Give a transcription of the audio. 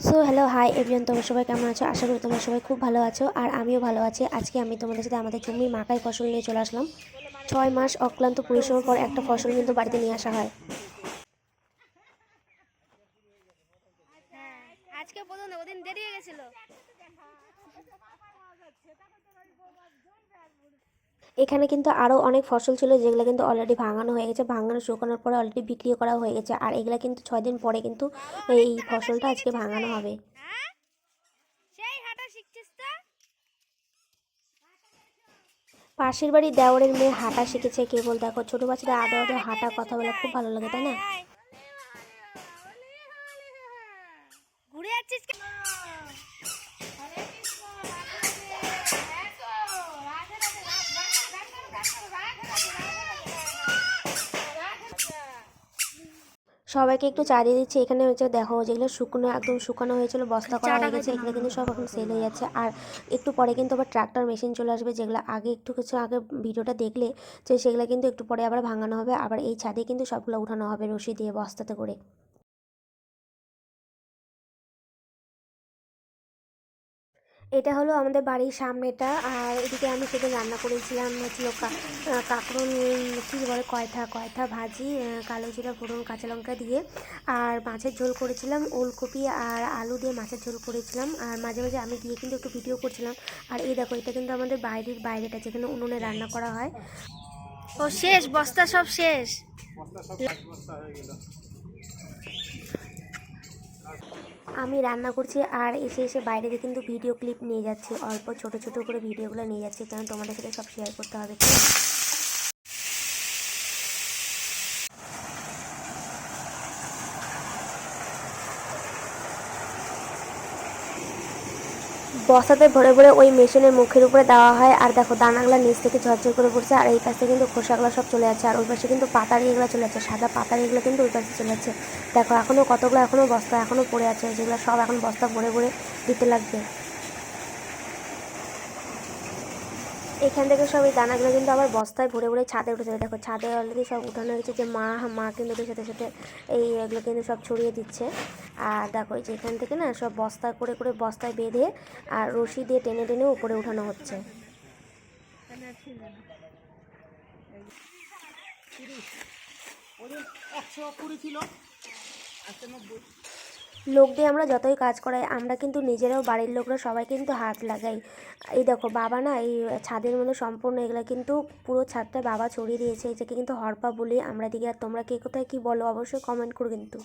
So hello hi everyone তোমরা সবাই কেমন আছো? আশা করি তোমরা সবাই খুব ভালো আছো, আর আমিও ভালো আছি। আজকে আমি তোমাদের সাথে আমাদের জমির মাকাই ফসল নিয়ে চলে আসলাম। ছয় মাস অক্লান্ত পরিশ্রমের পর একটা ফসল কিন্তু বাড়িতে নিয়ে আসা হয়। হ্যাঁ আজকে দেরি গেছিল। এখানে কিন্তু আরও অনেক ফসল ছিল যেগুলো কিন্তু অলরেডি ভাঙানো হয়ে গেছে। ভাঙানো শুকানোর পরে অলরেডি বিক্রি করা হয়ে গেছে। আর এগুলো কিন্তু ছয় দিন পরে কিন্তু এই ফসলটা আজকে ভাঙানো হবে। হ্যাঁ? পাশের বাড়ির দেওরের মেয়ে হাঁটা শিখেছে। কেবল দেখো ছোটো বাচ্চাদের আদো আদো হাঁটা কথা বলা খুব ভালো লাগে তাই না? ঘুরে যাচ্ছিস সবাইকে একটু চা দিয়ে দিচ্ছি। এখানে হচ্ছে দেখো যেগুলো শুকনো একদম শুকানো হয়েছিল বস্তা করা হয়ে গেছে। এগুলো কিন্তু সব এখন সেল হয়ে যাচ্ছে। আর একটু পরে কিন্তু আবার ট্রাক্টর মেশিন চলে আসবে যেগুলো আগে একটু কিছু আগে ভিডিওটা দেখলে যে সেগুলো কিন্তু একটু পরে আবার ভাঙানো হবে। আবার এই ছাদে কিন্তু সবগুলো উঠানো হবে রশি দিয়ে বস্তাতে করে। এটা হলো আমাদের বাড়ির সামনেটা আর এদিকে আমি সেদিন রান্না করেছিলাম হচ্ছিল কা- আহ, কী বলে কয়থা কয়থা ভাজি কালো জিরা ফোড়ন কাঁচা লঙ্কা দিয়ে আর মাছের ঝোল করেছিলাম ওলকপি আর আলু দিয়ে মাছের ঝোল করেছিলাম আর মাঝে মাঝে আমি গিয়ে কিন্তু একটু ভিডিও করছিলাম আর এই দেখো এটা কিন্তু আমাদের বাইরের বাইরেটা যেখানে উনুনে রান্না করা হয়। ও শেষ বস্তা সব শেষ। আমি রান্না করছি আর এসে এসে বাইরে দিয়ে কিন্তু ভিডিও ক্লিপ নিয়ে যাচ্ছি। অল্প ছোট ছোট করে ভিডিওগুলো নিয়ে যাচ্ছি। কারণ তোমাদের সাথে সব শেয়ার করতে হবে বস্তাতে ভরে ভরে ওই মেশিনের মুখের উপরে দেওয়া হয়। আর দেখো, দানাগুলো নিচ থেকে ঝরঝর করে পড়ছে, আর এই পাশে কিন্তু খোসাগুলো সব চলে যাচ্ছে, আর ওই পাশে কিন্তু পাতার এগুলো চলে যাচ্ছে, সাদা পাতার এগুলো কিন্তু ওই পাশে চলে যাচ্ছে। দেখো এখনও কতগুলো এখনও বস্তা এখনও পড়ে আছে, যেগুলো সব এখন বস্তা ভরে ভরে দিতে লাগবে। এখান থেকে সব এই দানাগুলো কিন্তু আবার বস্তায় ভরে ভরে ছাদে উঠে যাবে। দেখো, ছাদে অলরেডি সব উঠানো হয়েছে যে মা মা কিন্তু ওদের সাথে সাথে এই এগুলো কিন্তু সব ছড়িয়ে দিচ্ছে। আর দেখো যে এখান থেকে না সব বস্তা করে করে বস্তায় বেঁধে আর রশি দিয়ে টেনে টেনে উপরে উঠানো হচ্ছে। লোক দিয়ে আমরা যতই কাজ করাই, আমরা কিন্তু নিজেরাও বাড়ির লোকরা সবাই কিন্তু হাত লাগাই। এই দেখো, বাবা না এই ছাদের মধ্যে সম্পূর্ণ এগুলো কিন্তু পুরো ছাদটা বাবা ছড়িয়ে দিয়েছে, এটাকে কিন্তু হরপা বলি আমরা দিকে আর তোমরা কে কোথায় কী বলো, অবশ্যই কমেন্ট করো কিন্তু।